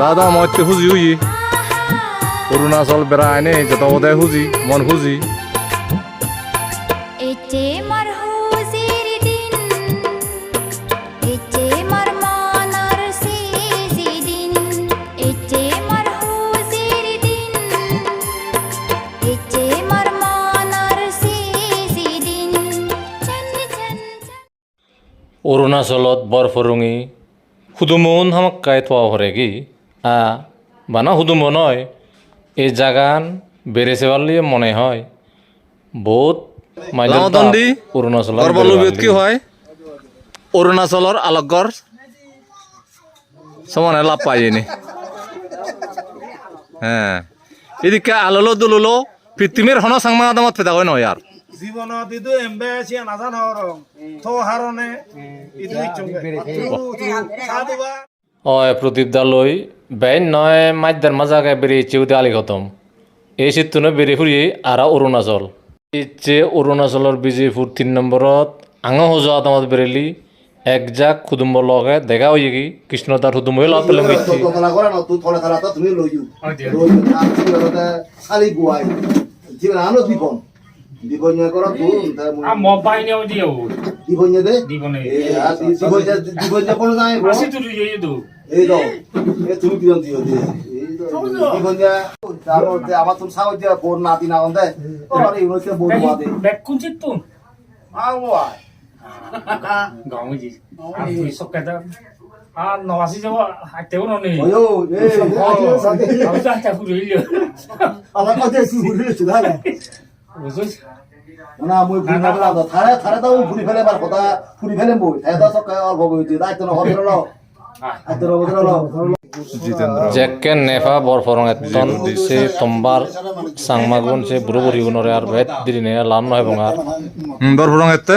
দাদা মইতে খুঁজি হুই অরুণাচল বেড়ায় নে যত ওদায় খুঁজি মন চন অৰুণাচলত বৰফৰঙি সুদুমুন হামাক্কাই থোৱা হৰেগি। বানা সুদুমো নয় এই জাগান বেড়েছে পারলে মনে হয়। বহুত তাপ অৰুণাচলত কি হয়? অরুণাচলর আলোকগর সমানে লাভ পাইনি। হ্যাঁ। এদিকে আলোলো দুলুলো পৃথিবীর হন সাংমা আদামত ফেদা হয় নয় আর। নাজানো ইচ্ছুকে চাহ হয় প্রদীপ দালই বেন নয় মাইদার মাজাকে বেরিয়ে চিউতে আলি খতম এই শীতনে বেরিয়ে ফুরিয়ে আরা অৰুণাচল ইচ্ছে অৰুণাচলৰ বিজয়পুৰ তিন নম্বৰত আঙ সজোৱা আদামত বেৰেলি এক জাক কুদুম্ব লগে দেখা হৈ কি কৃষ্ণ তাৰ সুদুম্বই লাভ পেলাম গেছি তারা তুমি লইও লইও আর তুমি ওটা খালি গুয়াই জীবন আনো দিবন দিবন নিয়ে করো তুই আ মোবাইল নেও দিও দিবন নিয়ে দে দিবনে এ আর দিবন নিয়ে দিবন নিয়ে কোনো নাই আসি তুই এই দু এই দাও এ তুমি দিবন দিও দিয়ে এই তো দিবন নিয়ে আমার আমার তুমি সাও দিয়ে বোন নাতি না বাদে ব্যাক কোন চিত গাঁও জি আমার কাছে সুরে সুদা না বুঝছ না মই ফুরি না বলা তো থারে থারে তো ফুরি ফেলে বার কথা ফুরি ফেলে মই। তাই তো সকাল অল্প দায়িত্ব না হবে না না জেকেন নেফা বরফরং এতন সে তোমবার সাংমাগুন সে বুড়ো বুড়ি গুণরে আর ভেদ দিনে লাম নয় বঙার বরফরং এতে।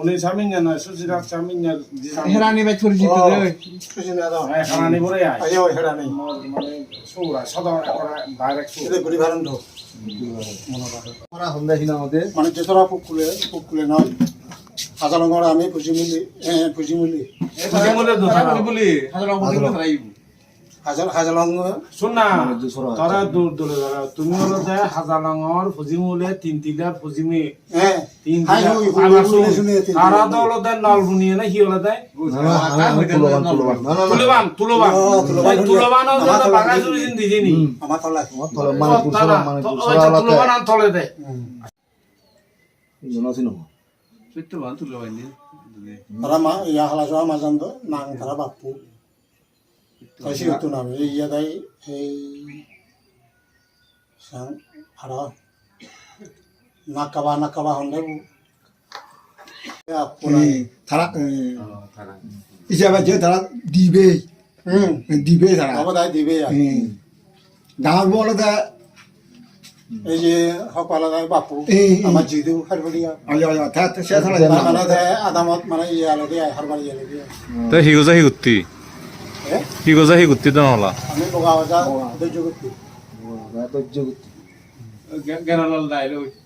উনি সামিন না সুজিরা সামিন হেরানি বাই ছড়ি জিতে দাও হ্যাঁ হেরানি বলে আয় ওই হেরানি মানে সুরা সদা করা ডাইরেক্ট সুরা গুলি ভারন আমরা হন্দা হিনা মতে মানে যেতরা পুকুলে পুকুলে নয় হাজারঙ্গর আমি পুজিমিলি পুজিমিলি পুজিমিলি দুসারা হাজার শুন না তারা দূর দূরে তুমি হলো যে ফুজিমুলে তিন তিনটা ফুজিমি তিন তারা তো হলো যে নল বুনিয়ে না হি হলো যে তুলবান তুলবান না না তুলবান তুলবান তুলবান বাগাই জুড়ি দিন দিজিনি আমার তলা তলে মানে কুসরা মানে কুসরা তুলবান লাতে তলে দে জন চিনো তারা মা ইয়া হালা জোয়া মাজান তো নাং তারা বাপু তাই তো নাম এই ইয়া দাই এই সাং হারা নাকাবা নাকাবা হন্ডে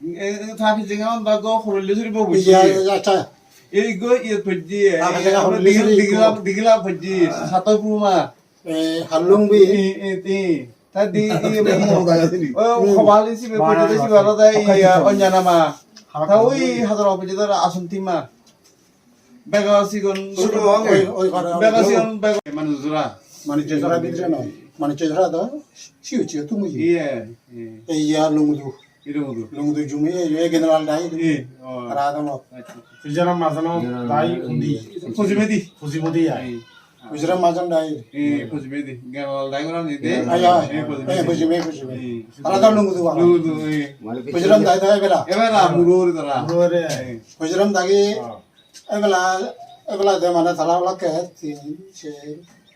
আমি বগা বাজা। দৈর্য করতে তো জগতি জেনারেল সাদর যেথা জীবন পু মর মর সবে যে উদুন জেনারেল সাল সিংহা পু জেনারেল ফেসিংহা সিবি পু অ সিবি মর সিংহা জেনারেল মারিচত বহু চলে ইয়া আচ্ছা এ হালুং বি ওই ওই করে মানে যেজরা বিদ্রে নয় মানে দা সিউ চিও তুমি এই ইয়া লুংদু লুংদু জুমি এ জেনারেল দাই রাদম ফিজারা মাজানো দাই উন্দি ফুজিমেদি ফুজিমদি আই বুঝলাম মাজন ডাই আয় আয় এ বুঝিমে বুঝিমে তারা তো লুঙ্গু দুবা বুঝলাম দাই দাই বেলা ওরে বুঝলাম দাগি এবেলা এবেলা দে মানে তালা বলা কে তিন চার